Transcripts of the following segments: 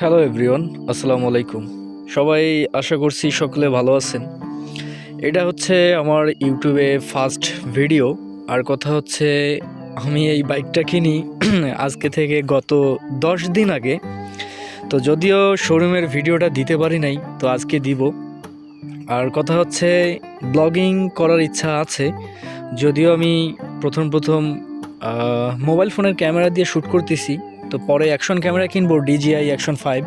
Hello everyone আসসালামু আলাইকুম সবাই আশা করছি সকলে ভালো আছেন। এটা হচ্ছে আমার ইউটিউবে ফার্স্ট ভিডিও। আর কথা হচ্ছে, আমি এই বাইকটা কিনি আজকে থেকে গত দশ দিন আগে। তো যদিও শোরুমের ভিডিওটা দিতে পারি নাই, তো আজকে দিব। আর কথা হচ্ছে, ব্লগিং করার ইচ্ছা আছে। যদিও আমি প্রথম প্রথম মোবাইল ফোনের ক্যামেরা দিয়ে শ্যুট করতেছি। তো পরে অ্যাকশন ক্যামেরা কিনবো ডিজিআই অ্যাকশন ফাইভ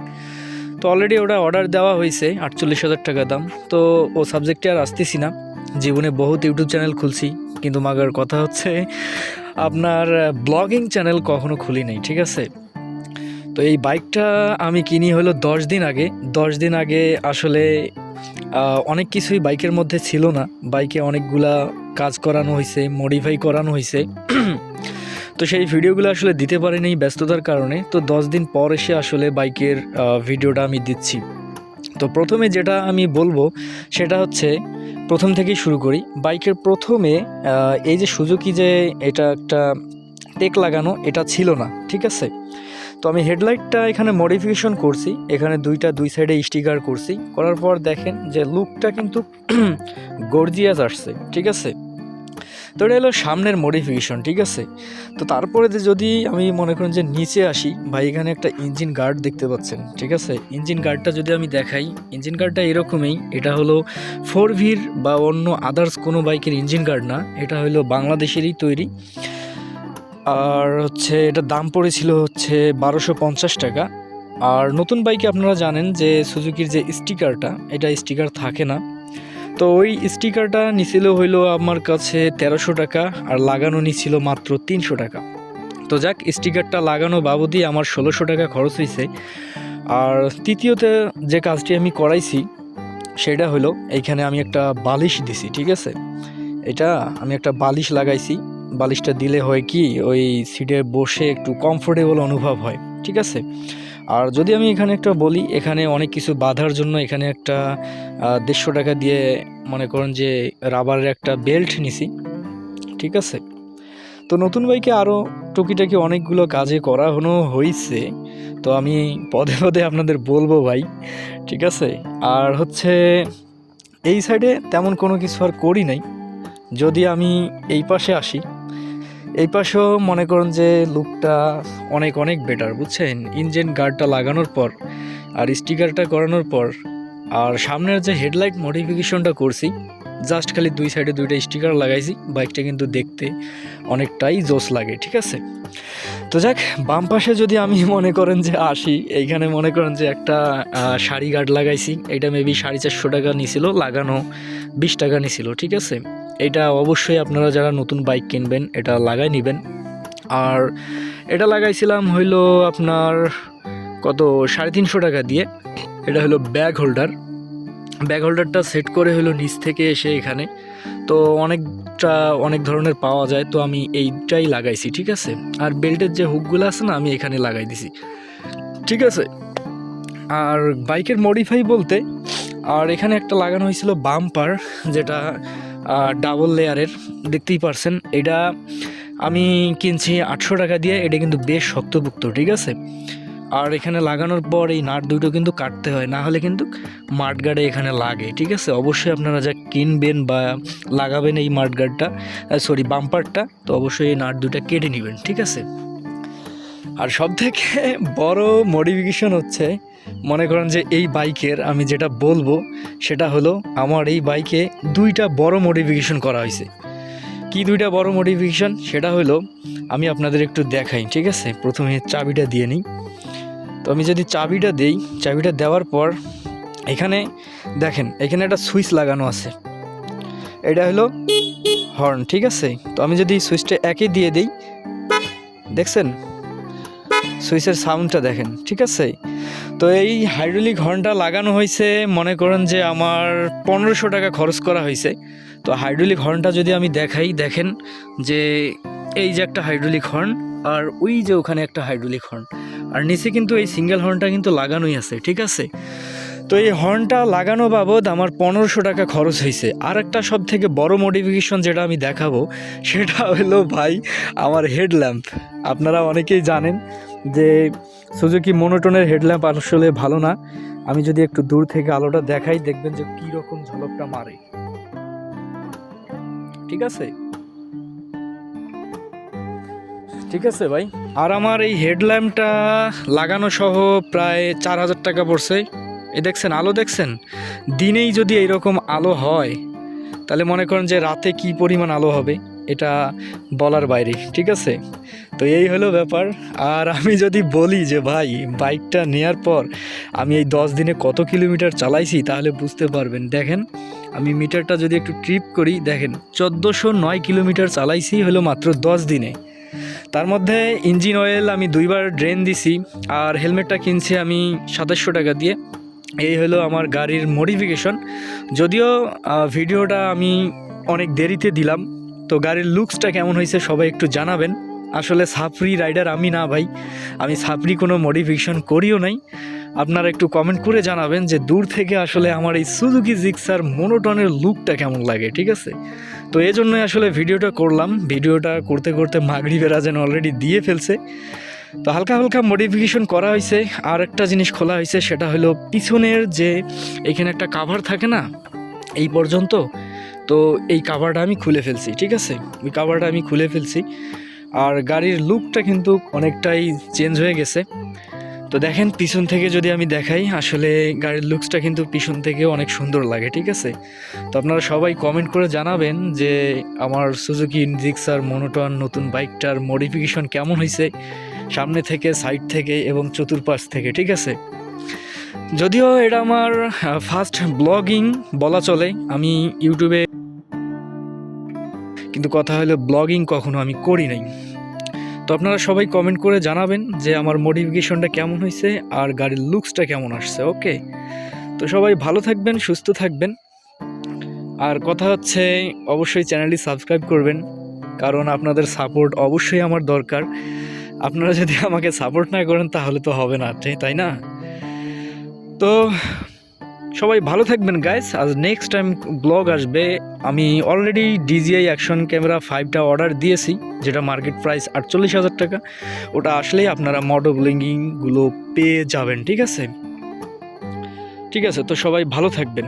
তো অলরেডি ওটা অর্ডার দেওয়া হয়েছে, আটচল্লিশ হাজার টাকা দাম। তো ও সাবজেক্টে আর আসতেছি না। জীবনে বহুত ইউটিউব চ্যানেল খুলছি, কিন্তু মাগার কথা হচ্ছে, আপনার ব্লগিং চ্যানেল কখনো খুলি নাই, ঠিক আছে? তো এই বাইকটা আমি কিনি হলো দশ দিন আগে। দশ দিন আগে আসলে অনেক কিছুই বাইকের মধ্যে ছিল না। বাইকে অনেকগুলা কাজ করানো হয়েছে মডিফাই করানো হয়েছে। তো সেই ভিডিওগুলো আসলে দিতে পারিনি ব্যস্ততার কারণে। তো দশ দিন পর এসে আসলে বাইকের ভিডিওটা আমি দিচ্ছি। তো প্রথমে যেটা আমি বলব, সেটা হচ্ছে প্রথম থেকেই শুরু করি। বাইকের প্রথমে এই যে সুজুকি যে এটা একটা টেক লাগানো, এটা ছিল না, ঠিক আছে? তো আমি হেডলাইটটা এখানে মডিফিকেশন করছি। এখানে দুইটা, দুই সাইডে স্টিকার করছি। করার পর দেখেন যে লুকটা কিন্তু গর্জিয়াস আসছে, ঠিক আছে? তো এটা হলো সামনের মডিফিকেশন ঠিক আছে? তো তারপরে যদি আমি মনে করেন যে নিচে আসি, ভাই এখানে একটা ইঞ্জিন গার্ড দেখতে পাচ্ছেন, ঠিক আছে? ইঞ্জিন গার্ডটা যদি আমি দেখাই ইঞ্জিন গার্ডটা এরকমই, এটা হলো ফোর ভির বা অন্য আদার্স কোনো বাইকের ইঞ্জিন গার্ড না, এটা হলো বাংলাদেশেরই তৈরি। আর হচ্ছে এটা দাম পড়েছিল হচ্ছে বারোশো পঞ্চাশ টাকা। আর নতুন বাইকে আপনারা জানেন যে সুজুকির যে স্টিকারটা এটা স্টিকার থাকে না। তো ওই স্টিকারটা নিছিল হইল আমার কাছে তেরোশো টাকা আর লাগানো নিছিল মাত্র তিনশো টাকা। তো যাক, স্টিকারটা লাগানো বাবদই আমার ষোলোশো টাকা খরচ হয়েছে আর তৃতীয়তে যে কাজটি আমি করাইছি, সেটা হলো এইখানে আমি একটা বালিশ দিছি, ঠিক আছে? এটা আমি একটা বালিশ লাগাইছি। বালিশটা দিলে হয় কি, ওই সিটে বসে একটু কমফোর্টেবল অনুভব হয়, ঠিক আছে? আর যদি আমি এখানে একটা বলি, এখানে অনেক কিছু বাধার জন্য এখানে একটা দেড়শো টাকা দিয়ে মনে করেন যে রাবারের একটা বেল্ট নিছি, ঠিক আছে? তো নতুন বাইকে আরও টুকিটাকি অনেকগুলো কাজে করানো হয়েছে তো আমি পদে পদে আপনাদের বলব ভাই, ঠিক আছে? আর হচ্ছে এই সাইডে তেমন কোনো কিছু আর করি নাই। যদি আমি এই পাশে আসি, এই পাশেও মনে করেন যে লুকটা অনেক অনেক বেটার বুঝছেন? ইঞ্জিন গার্ডটা লাগানোর পর আর স্টিকারটা করানোর পর আর সামনের যে হেডলাইট মডিফিকেশনটা করছি জাস্ট খালি দুই সাইডে দুইটা স্টিকার লাগাইছি বাইকটা কিন্তু দেখতে অনেকটাই জোস লাগে, ঠিক আছে? তো যাক, বাম পাশে যদি আমি মনে করেন যে আসি, এইখানে মনে করেন যে একটা শাড়ি গার্ড লাগাইছি, এটা মেবি সাড়ে চারশো টাকা নিছিল, লাগানো বিশ টাকা নিছিল, ঠিক আছে? এটা অবশ্যই আপনারা যারা নতুন বাইক কিনবেন, এটা লাগাই নেবেন। আর এটা লাগাইছিলাম হইল আপনার কত, সাড়ে তিনশো টাকা দিয়ে। এটা হলো ব্যাগ হোল্ডার ব্যাগ হোল্ডারটা সেট করে হলো নিচ থেকে এসে এখানে। তো অনেকটা অনেক ধরনের পাওয়া যায়, তো আমি এইটাই লাগাইছি, ঠিক আছে? আর বেল্টের যে হুকগুলো আছে না, আমি এখানে লাগাই দিছি। ঠিক আছে? আর বাইকের মডিফাই বলতে, আর এখানে একটা লাগানো হয়েছিল বাম্পার যেটা ডাবল লেয়ারের দেখতেই পারছেন। এটা আমি কিনছি আটশো টাকা দিয়ে, এটা কিন্তু বেশ শক্তপোক্ত, ঠিক আছে? আর এখানে লাগানোর পর এই নাট দুটো কিন্তু কাটতে হয়, না হলে কিন্তু মাঠগার্ডে এখানে লাগে, ঠিক আছে? অবশ্যই আপনারা যা কিনবেন বা লাগাবেন এই মাঠগার্ডটা সরি বাম্পারটা তো অবশ্যই এই নাট দুটো কেটে নেবেন, ঠিক আছে? আর সব থেকে বড় মডিফিকেশন হচ্ছে, মনে করেন যে এই বাইকের আমি যেটা বলব, সেটা হলো আমার এই বাইকে দুইটা বড় মডিফিকেশন করা হয়েছে। কি দুইটা বড় মডিফিকেশন সেটা হলো, আমি আপনাদের একটু দেখাই, ঠিক আছে? প্রথমে চাবিটা দিয়ে নিই। তো আমি যদি চাবিটা দেই, চাবিটা দেওয়ার পর এখানে দেখেন, এখানে একটা সুইচ লাগানো আছে। এটা হলো হর্ন, ঠিক আছে? তো আমি যদি সুইচটা একে দিয়ে দিই, দেখছেন? সুইচের সাউন্ডটা দেখেন, ঠিক আছে? তো এই হাইড্রোলিক হর্নটা লাগানো হয়েছে, মনে করেন যে আমার পনেরোশো টাকা খরচ করা হয়েছে। তো হাইড্রোলিক হর্নটা যদি আমি দেখাই, দেখেন যে এই যে একটা হাইড্রোলিক হর্ন আর ওই যে ওখানে একটা হাইড্রোলিক হর্ন আর নিচে কিন্তু এই সিঙ্গেল হর্নটা কিন্তু লাগানোই আছে, ঠিক আছে? তো এই হর্নটা লাগানো বাবদ আমার পনেরোশো টাকা খরচ হয়েছে। আর একটা সব থেকে বড় মডিফিকেশন যেটা আমি দেখাবো, সেটা হলো ভাই আমার হেডল্যাম্প আপনারা অনেকেই জানেন যে সুজুকি মোনোটনের হেডল্যাম্প আসলে ভালো না। আমি যদি একটু দূর থেকে আলোটা দেখাই, দেখবেন যে কি রকম ঝলকটা মারে। ঠিক আছে? ঠিক আছে ভাই। আর আমার এই হেডল্যাম্পটা লাগানো সহ প্রায় চার হাজার টাকা পড়ছে। এ দেখছেন, আলো দেখছেন? দিনেই যদি এইরকম আলো হয়, তাহলে মনে করেন যে রাতে কি পরিমাণ আলো হবে, এটা বলার বাইরে, ঠিক আছে? তো এই হলো ব্যাপার। আর আমি যদি বলি যে ভাই, বাইকটা নেয়ার পর আমি এই দশ দিনে কত কিলোমিটার চালাইছি, তাহলে বুঝতে পারবেন। দেখেন, আমি মিটারটা যদি একটু ট্রিপ করি, দেখেন, চোদ্দোশো নয় কিলোমিটার চালাইছি হলো মাত্র দশ দিনে। তার মধ্যে ইঞ্জিন অয়েল আমি দুইবার ড্রেন দিছি, আর হেলমেটটা কিনছি আমি সাতাশশো টাকা দিয়ে। এই হলো আমার গাড়ির মডিফিকেশন যদিও ভিডিওটা আমি অনেক দেরিতে দিলাম, তো গাড়ির লুকসটা কেমন হয়েছে সবাই একটু জানাবেন। আসলে সাফরি রাইডার আমি না ভাই, আমি সাফরি কোনো মডিফিকেশন করিও নাই। আপনারা একটু কমেন্ট করে জানাবেন যে দূর থেকে আসলে আমার এই সুজুকি জিক্সার মোনোটনের লুকটা কেমন লাগে, ঠিক আছে? তো এই জন্যই আসলে ভিডিওটা করলাম। ভিডিওটা করতে করতে মাগরি বেড়া যেন অলরেডি দিয়ে ফেলছে। তো হালকা হালকা মডিফিকেশন করা হয়েছে। আর একটা জিনিস খোলা হয়েছে, সেটা হলো পিছনের যে এখানে একটা কাভার থাকে না, এই পর্যন্ত, তো এই কাভারটা আমি খুলে ফেলছি, ঠিক আছে? ওই কাভারটা আমি খুলে ফেলছি। আর গাড়ির লুকটা কিন্তু অনেকটাই চেঞ্জ হয়ে গেছে। তো দেখেন, পিছন থেকে যদি আমি দেখাই, আসলে গাড়ির লুকসটা কিন্তু পিছন থেকে অনেক সুন্দর লাগে, ঠিক আছে? তো আপনারা সবাই কমেন্ট করে জানাবেন যে আমার সুজুকি ইনজিক্সার মনোটন নতুন বাইকটার মডিফিকেশন কেমন হয়েছে সামনে থেকে সাইড থেকে এবং চতুর্পাশ থেকে, ঠিক আছে? যদিও এটা আমার ফার্স্ট ব্লগিং বলা চলে, আমি ইউটিউবে কিন্তু কথা হলো ব্লগিং কখনো আমি করি নাই। তো আপনারা সবাই কমেন্ট করে জানাবেন যে আমার মডিফিকেশনটা কেমন হয়েছে আর গাড়ির লুকসটা কেমন আসছে ওকে তো সবাই ভালো থাকবেন, সুস্থ থাকবেন। আর কথা হচ্ছে, অবশ্যই চ্যানেলটি সাবস্ক্রাইব করবেন, কারণ আপনাদের সাপোর্ট অবশ্যই আমার দরকার। আপনারা যদি আমাকে সাপোর্ট না করেন, তাহলে তো হবে না তাই- না? তো সবাই ভালো থাকবেন গাইস আজ নেক্সট টাইম ব্লগ আসবে, আমি অলরেডি ডিজিআই অ্যাকশন ক্যামেরা ফাইভটা অর্ডার দিয়েছি, যেটা মার্কেট প্রাইস আটচল্লিশ হাজার টাকা। ওটা আসলেই আপনারা মডো ব্লিঙ্গিংগুলো পেয়ে যাবেন, ঠিক আছে? ঠিক আছে, তো সবাই ভালো থাকবেন।